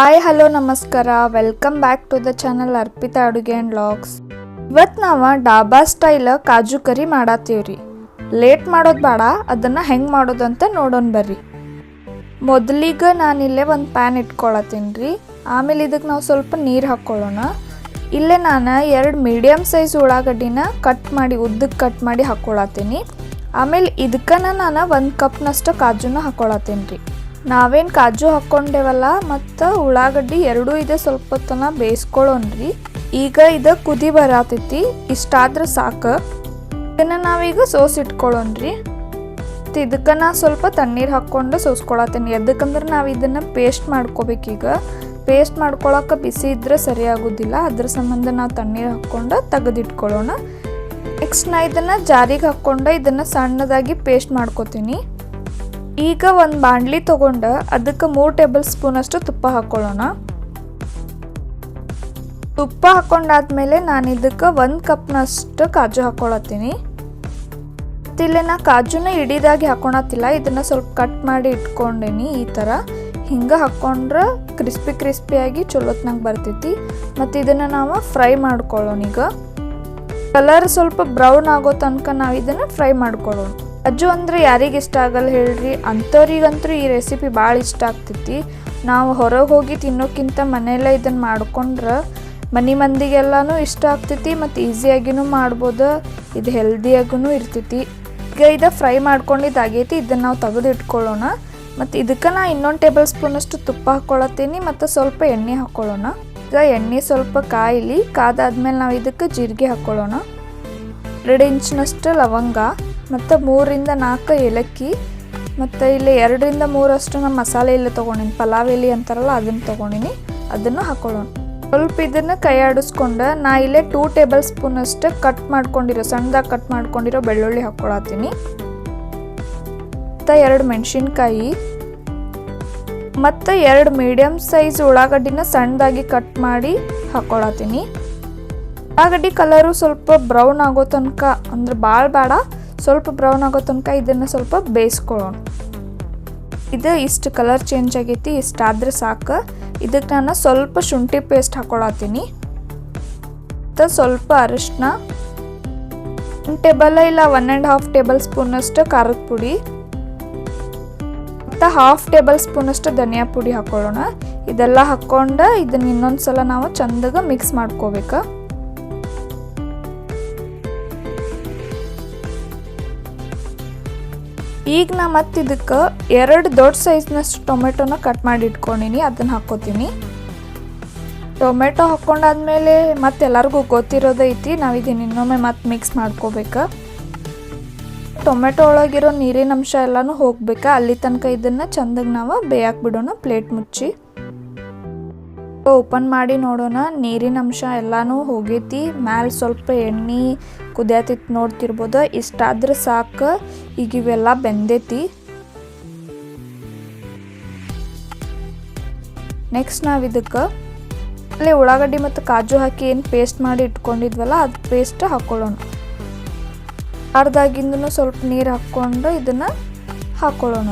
Hi hello ನಮಸ್ಕಾರ. Welcome back to the channel Arpita ಅಡುಗೆ and logs ಇವತ್ತು ನಾವು ಡಾಬಾ ಸ್ಟೈಲ್ ಕಾಜು ಕರಿ ಮಾಡತ್ತೀವ್ರಿ ಲೇಟ್ ಮಾಡೋದು ಬೇಡ, ಅದನ್ನು ಹೆಂಗೆ ಮಾಡೋದು ಅಂತ ನೋಡೋಣ ಬರ್ರಿ. ಮೊದಲಿಗೆ ನಾನಿಲ್ಲೇ ಒಂದು ಪ್ಯಾನ್ ಇಟ್ಕೊಳತ್ತೀನಿ ರೀ ಆಮೇಲೆ ಇದಕ್ಕೆ ನಾವು ಸ್ವಲ್ಪ ನೀರು ಹಾಕ್ಕೊಳ್ಳೋಣ ಇಲ್ಲೇ ನಾನು ಎರಡು ಮೀಡಿಯಮ್ ಸೈಜ್ ಉಳ್ಳಾಗಡ್ಡಿನ ಕಟ್ ಮಾಡಿ ಉದ್ದಕ್ಕೆ ಕಟ್ ಮಾಡಿ ಹಾಕ್ಕೊಳತ್ತೀನಿ ಆಮೇಲೆ ಇದಕ್ಕನ ನಾನು ಒಂದು ಕಪ್ನಷ್ಟು ಕಾಜುನ ಹಾಕ್ಕೊಳತ್ತೀನಿ ರೀ ನಾವೇನು ಕಾಜು ಹಾಕ್ಕೊಂಡೇವಲ್ಲ, ಮತ್ತು ಉಳ್ಳಾಗಡ್ಡಿ ಎರಡೂ ಇದೆ ಸ್ವಲ್ಪ ತನ ಬೇಯಿಸ್ಕೊಳ್ಳೋಣ್ರಿ. ಈಗ ಇದು ಕುದಿ ಬರತೈತಿ, ಇಷ್ಟಾದ್ರೆ ಸಾಕು. ಇದನ್ನು ನಾವೀಗ ಸೋಸ್ ಇಟ್ಕೊಳ್ಳೋಣ್ರಿ. ಮತ್ತು ಇದಕ್ಕೆ ನಾ ಸ್ವಲ್ಪ ತಣ್ಣೀರು ಹಾಕ್ಕೊಂಡು ಸೋಸ್ಕೊಳತ್ತೀನಿ. ಎದಕ್ಕಂದ್ರೆ ನಾವು ಇದನ್ನು ಪೇಸ್ಟ್ ಮಾಡ್ಕೋಬೇಕೀಗ ಪೇಸ್ಟ್ ಮಾಡ್ಕೊಳಕ್ಕೆ ಬಿಸಿ ಇದ್ದರೆ ಸರಿ ಆಗೋದಿಲ್ಲ, ಅದ್ರ ಸಂಬಂಧ ನಾವು ತಣ್ಣೀರು ಹಾಕ್ಕೊಂಡು ತೆಗೆದಿಟ್ಕೊಳ್ಳೋಣ. ನೆಕ್ಸ್ಟ್ ನಾ ಇದನ್ನು ಜಾರಿಗೆ ಹಾಕ್ಕೊಂಡು ಇದನ್ನು ಸಣ್ಣದಾಗಿ ಪೇಸ್ಟ್ ಮಾಡ್ಕೋತೀನಿ. ಈಗ ಒಂದು ಬಾಣಲಿ ತೊಗೊಂಡು ಅದಕ್ಕೆ ಮೂರು ಟೇಬಲ್ ಸ್ಪೂನಷ್ಟು ತುಪ್ಪ ಹಾಕ್ಕೊಳ್ಳೋಣ ತುಪ್ಪ ಹಾಕ್ಕೊಂಡಾದ್ಮೇಲೆ ನಾನು ಇದಕ್ಕೆ ಒಂದು ಕಪ್ನಷ್ಟು ಕಾಜು ಹಾಕ್ಕೊಳತ್ತೀನಿ ಮತ್ತಿಲ್ಲೇ ನಾ ಕಾಜುನ ಇಡಿದಾಗಿ ಹಾಕೊಳತ್ತಿಲ್ಲ, ಇದನ್ನು ಸ್ವಲ್ಪ ಕಟ್ ಮಾಡಿ ಇಟ್ಕೊಂಡಿನಿ ಈ ಥರ ಹಿಂಗೆ ಹಾಕ್ಕೊಂಡ್ರೆ ಕ್ರಿಸ್ಪಿ ಕ್ರಿಸ್ಪಿಯಾಗಿ ಚಲೋತ್ನಾಗ ಬರ್ತೈತಿ. ಮತ್ತು ಇದನ್ನು ನಾವು ಫ್ರೈ ಮಾಡ್ಕೊಳ್ಳೋಣ ಈಗ ಕಲರ್ ಸ್ವಲ್ಪ ಬ್ರೌನ್ ಆಗೋ ತನಕ ನಾವು ಇದನ್ನು ಫ್ರೈ ಮಾಡ್ಕೊಳ್ಳೋಣ ಅಜ್ಜು ಅಂದರೆ ಯಾರಿಗೆ ಇಷ್ಟ ಆಗಲ್ಲ ಹೇಳ್ರಿ. ಅಂಥವ್ರಿಗಂತೂ ಈ ರೆಸಿಪಿ ಭಾಳ ಇಷ್ಟ ಆಗ್ತೈತಿ. ನಾವು ಹೊರಗೆ ಹೋಗಿ ತಿನ್ನೋಕ್ಕಿಂತ ಮನೆಯಲ್ಲೇ ಇದನ್ನು ಮಾಡ್ಕೊಂಡ್ರೆ ಮನೆ ಮಂದಿಗೆಲ್ಲನೂ ಇಷ್ಟ ಆಗ್ತೈತಿ ಮತ್ತು ಈಸಿಯಾಗಿನೂ ಮಾಡ್ಬೋದು. ಇದು ಹೆಲ್ದಿಯಾಗೂ ಇರ್ತೈತಿ. ಈಗ ಇದು ಫ್ರೈ ಮಾಡ್ಕೊಂಡಿದ್ದಾಗೈತಿ ಇದನ್ನು ನಾವು ತೆಗೆದು ಇಟ್ಕೊಳ್ಳೋಣ ಮತ್ತು ಇದಕ್ಕೆ ನಾ ಇನ್ನೊಂದು ಟೇಬಲ್ ಸ್ಪೂನಷ್ಟು ತುಪ್ಪ ಹಾಕ್ಕೊಳತ್ತೀನಿ ಮತ್ತು ಸ್ವಲ್ಪ ಎಣ್ಣೆ ಹಾಕ್ಕೊಳ್ಳೋಣ ಈಗ ಎಣ್ಣೆ ಸ್ವಲ್ಪ ಕಾಯಿಲಿ, ಕಾದಾದ್ಮೇಲೆ ನಾವು ಇದಕ್ಕೆ ಜೀರಿಗೆ ಹಾಕ್ಕೊಳ್ಳೋಣ ಎರಡು ಇಂಚಿನಷ್ಟು ಲವಂಗ. ಮತ್ತು ಮೂರರಿಂದ ನಾಲ್ಕು ಏಲಕ್ಕಿ, ಮತ್ತು ಇಲ್ಲಿ ಎರಡರಿಂದ ಮೂರಷ್ಟು ನಾನು ಮಸಾಲೆ ಇಲ್ಲಿ ತೊಗೊಂಡಿನಿ. ಪಲಾವ್ ಎಲೆ ಅಂತಾರಲ್ಲ, ಅದನ್ನು ತೊಗೊಂಡಿನಿ. ಅದನ್ನು ಹಾಕೊಳ್ಳೋಣ. ಸ್ವಲ್ಪ ಇದನ್ನು ಕೈ ಆಡಿಸ್ಕೊಂಡು ನಾ ಇಲ್ಲೇ ಟೂ ಟೇಬಲ್ ಸ್ಪೂನ್ ಅಷ್ಟು ಕಟ್ ಮಾಡ್ಕೊಂಡಿರೋ, ಸಣ್ಣದಾಗಿ ಕಟ್ ಮಾಡ್ಕೊಂಡಿರೋ ಬೆಳ್ಳುಳ್ಳಿ ಹಾಕ್ಕೊಳತ್ತೀನಿ ಮತ್ತು ಎರಡು ಮೆಣಸಿನ್ಕಾಯಿ, ಮತ್ತು ಎರಡು ಮೀಡಿಯಮ್ ಸೈಜ್ ಉಳ್ಳಾಗಡ್ಡಿನ ಸಣ್ಣದಾಗಿ ಕಟ್ ಮಾಡಿ ಹಾಕ್ಕೊಳತ್ತೀನಿ ಉಳ್ಳಾಗಡ್ಡಿ ಕಲರು ಸ್ವಲ್ಪ ಬ್ರೌನ್ ಆಗೋ ತನಕ, ಅಂದ್ರೆ ಭಾಳ ಬೇಡ. ಸ್ವಲ್ಪ ಬ್ರೌನ್ ಆಗೋ ತನಕ ಇದನ್ನು ಸ್ವಲ್ಪ ಬೇಯಿಸ್ಕೊಳ್ಳೋಣ. ಇದು ಇಷ್ಟು ಕಲರ್ ಚೇಂಜ್ ಆಗೈತಿ ಇಷ್ಟಾದರೆ ಸಾಕು. ಇದಕ್ಕೆ ನಾನು ಸ್ವಲ್ಪ ಶುಂಠಿ ಪೇಸ್ಟ್ ಹಾಕೊಳತ್ತೀನಿ. ಮತ್ತು ಸ್ವಲ್ಪ ಅರಿಶಿನ ಒಂದು ಟೇಬಲ್ ಇಲ್ಲ ಒನ್ ಆ್ಯಂಡ್ ಹಾಫ್ ಟೇಬಲ್ ಸ್ಪೂನಷ್ಟು ಖಾರದ ಪುಡಿ. ಮತ್ತು ಹಾಫ್ ಟೇಬಲ್ ಸ್ಪೂನಷ್ಟು ಧನಿಯಾ ಪುಡಿ ಹಾಕೊಳ್ಳೋಣ ಇದೆಲ್ಲ ಹಾಕ್ಕೊಂಡು ಇದನ್ನ ಇನ್ನೊಂದು ಸಲ ನಾವು ಚಂದಾಗ ಮಿಕ್ಸ್ ಮಾಡ್ಕೋಬೇಕು. ಈಗ ನಾ ಮತ್ತೆ ಇದಕ್ಕೆ ಎರಡು ದೊಡ್ಡ ಸೈಜ್ನಷ್ಟು ಟೊಮೆಟೊನ ಕಟ್ ಮಾಡಿ ಇಟ್ಕೊಂಡಿನಿ, ಅದನ್ನು ಹಾಕ್ಕೋತೀನಿ ಟೊಮೆಟೊ ಹಾಕ್ಕೊಂಡಾದ್ಮೇಲೆ ಮತ್ತೆ ಎಲ್ಲರಿಗೂ ಗೊತ್ತಿರೋದೈತಿ ನಾವು ಇನ್ನೊಮ್ಮೆ ಮತ್ತೆ ಮಿಕ್ಸ್ ಮಾಡ್ಕೋಬೇಕು. ಟೊಮೆಟೊ ಒಳಗಿರೋ ನೀರಿನಂಶ ಎಲ್ಲನೂ ಹೋಗ್ಬೇಕು, ಅಲ್ಲಿ ತನಕ ಇದನ್ನು ಚಂದಾಗಿ ನಾವು ಬೇಯಕ್ಕೆ ಬಿಡೋಣ, ಪ್ಲೇಟ್ ಮುಚ್ಚಿ. ಓಪನ್ ಮಾಡಿ ನೋಡೋಣ. ನೀರಿನ ಅಂಶ ಎಲ್ಲನೂ ಹೋಗೈತಿ. ಮ್ಯಾಲೆ ಸ್ವಲ್ಪ ಎಣ್ಣೆ ಕುದಿಯತಿತ್ತು ನೋಡ್ತಿರ್ಬೋದು. ಇಷ್ಟಾದ್ರೆ ಸಾಕು. ಈಗ ಇವೆಲ್ಲ ಬೆಂದೈತಿ. ನೆಕ್ಸ್ಟ್ ನಾವು ಇದಕ್ಕೆ ಅಲ್ಲಿ ಉಳ್ಳಾಗಡ್ಡಿ ಮತ್ತು ಕಾಜು ಹಾಕಿ ಏನು ಪೇಸ್ಟ್ ಮಾಡಿ ಇಟ್ಕೊಂಡಿದ್ವಲ್ಲ, ಅದು ಪೇಸ್ಟ್ ಹಾಕ್ಕೊಳ್ಳೋಣ ಅರ್ಧಾಗಿಂದನೂ ಸ್ವಲ್ಪ ನೀರು ಹಾಕ್ಕೊಂಡು ಇದನ್ನು ಹಾಕ್ಕೊಳ್ಳೋಣ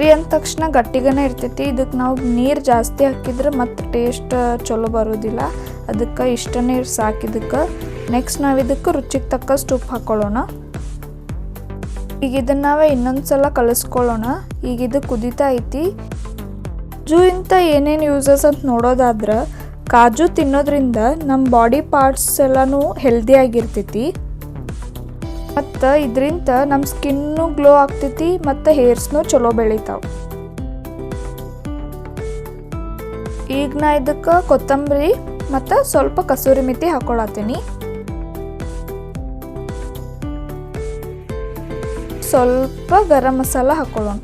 ಕರಿ ಅಂದ ತಕ್ಷಣ ಗಟ್ಟಿಗನೇ ಇರ್ತೈತಿ. ಇದಕ್ಕೆ ನಾವು ನೀರು ಜಾಸ್ತಿ ಹಾಕಿದ್ರೆ ಮತ್ತೆ ಟೇಸ್ಟ್ ಚಲೋ ಬರೋದಿಲ್ಲ. ಅದಕ್ಕೆ ಇಷ್ಟು ನೀರು ಸಾಕಿದಕ್ಕೆ ನೆಕ್ಸ್ಟ್ ನಾವು ಇದಕ್ಕೆ ರುಚಿಗೆ ತಕ್ಕಷ್ಟು ಉಪ್ಪು ಹಾಕ್ಕೊಳ್ಳೋಣ ಈಗ ಇದನ್ನು ನಾವೇ ಇನ್ನೊಂದು ಸಲ ಕಲಿಸ್ಕೊಳ್ಳೋಣ. ಈಗ ಇದು ಕುದೀತಾ ಐತಿ. ಕಾಜು ಇಂಥ ಏನೇನು ಯೂಸಸ್ ಅಂತ ನೋಡೋದಾದ್ರೆ, ಕಾಜು ತಿನ್ನೋದ್ರಿಂದ ನಮ್ಮ ಬಾಡಿ ಪಾರ್ಟ್ಸ್ ಎಲ್ಲನೂ ಹೆಲ್ದಿ ಆಗಿರ್ತೈತಿ. ಮತ್ತು ಇದರಿಂದ ನಮ್ಮ ಸ್ಕಿನ್ನು ಗ್ಲೋ ಆಗ್ತೈತಿ ಮತ್ತು ಹೇರ್ಸ್ನು ಚಲೋ ಬೆಳಿತಾವ. ಈಗ ನಾ ಇದಕ್ಕೆ ಕೊತ್ತಂಬರಿ ಮತ್ತು ಸ್ವಲ್ಪ ಕಸೂರಿ ಮಿತಿ ಹಾಕೊಳತ್ತೀನಿ ಸ್ವಲ್ಪ ಗರಂ ಮಸಾಲ ಹಾಕೊಳ್ಳೋಣ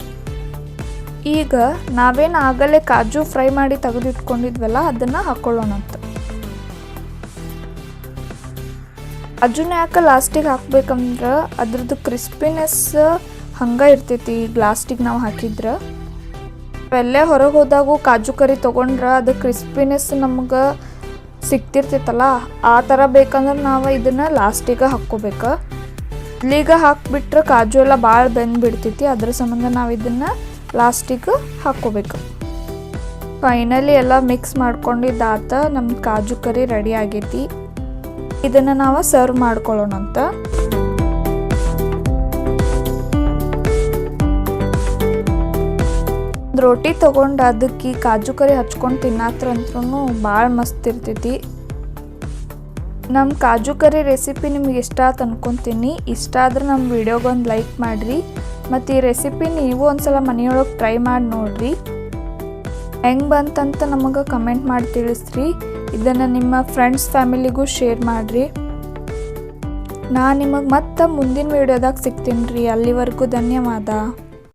ಈಗ ನಾವೇನು ಆಗಲೇ ಕಾಜು ಫ್ರೈ ಮಾಡಿ ತೆಗೆದಿಟ್ಕೊಂಡಿದ್ವಲ್ಲ ಅದನ್ನು ಹಾಕ್ಕೊಳ್ಳೋಣ ಅಜುನ ಯಾಕೆ ಲಾಸ್ಟಿಗೆ ಹಾಕ್ಬೇಕಂದ್ರೆ ಅದ್ರದ್ದು ಕ್ರಿಸ್ಪಿನೆಸ್ ಹಂಗೆ ಇರ್ತೈತಿ ಲಾಸ್ಟಿಗೆ ನಾವು ಹಾಕಿದ್ರೆ. ಎಲ್ಲೇ ಹೊರಗೆ ಹೋದಾಗೂ ಕಾಜು ಕರಿ ತೊಗೊಂಡ್ರೆ ಅದು ಕ್ರಿಸ್ಪಿನೆಸ್ ನಮ್ಗೆ ಸಿಕ್ತಿರ್ತೈತಲ್ಲ ಆ ಥರ ಬೇಕಂದ್ರೆ ನಾವು ಇದನ್ನು ಲಾಸ್ಟಿಗೆ ಹಾಕ್ಕೋಬೇಕು. ಇಲ್ಲಿಗೆ ಹಾಕ್ಬಿಟ್ರೆ ಕಾಜು ಎಲ್ಲ ಭಾಳ ಬೆಂದು ಬಿಡ್ತೈತಿ, ಅದ್ರ ಸಂಬಂಧ ನಾವು ಇದನ್ನು ಲಾಸ್ಟಿಗೆ ಹಾಕ್ಕೋಬೇಕು. ಫೈನಲಿ ಎಲ್ಲ ಮಿಕ್ಸ್ ಮಾಡ್ಕೊಂಡಿದ್ದಾತ ನಮ್ಮ ಕಾಜು ಕರಿ ರೆಡಿ ಆಗೈತಿ. ಇದನ್ನು ನಾವು ಸರ್ವ್ ಮಾಡ್ಕೊಳ್ಳೋಣಂತ ಅಂತ. ರೊಟ್ಟಿ ತೊಗೊಂಡು ಅದಕ್ಕೆ ಕಾಜು ಕರಿ ಹಚ್ಕೊಂಡು ತಿನ್ನತ್ರಂತ್ರೂ ಭಾಳ ಮಸ್ತ್ ಇರ್ತೈತಿ. ನಮ್ಮ ಕಾಜು ಕರಿ ರೆಸಿಪಿ ನಿಮ್ಗೆ ಇಷ್ಟ ಆತ ಅನ್ಕೊತೀನಿ. ಇಷ್ಟ ಆದ್ರೆ ನಮ್ಮ ವಿಡಿಯೋಗೊಂದು ಲೈಕ್ ಮಾಡಿರಿ. ಮತ್ತು ಈ ರೆಸಿಪಿ ನೀವು ಒಂದು ಸಲ ಮನೆಯೊಳಗೆ ಟ್ರೈ ಮಾಡಿ ನೋಡ್ರಿ. ಹೆಂಗೆ ಬಂತಂತ ನಮಗೆ ಕಮೆಂಟ್ ಮಾಡಿ ತಿಳಿಸ್ರಿ. ಇದನ್ನು ನಿಮ್ಮ ಫ್ರೆಂಡ್ಸ್ ಫ್ಯಾಮಿಲಿಗೂ ಶೇರ್ ಮಾಡಿರಿ. ನಾನು ನಿಮಗೆ ಮತ್ತೆ ಮುಂದಿನ ವಿಡಿಯೋದಾಗ ಸಿಗ್ತೀನಿ ರೀ. ಅಲ್ಲಿವರೆಗೂ ಧನ್ಯವಾದ.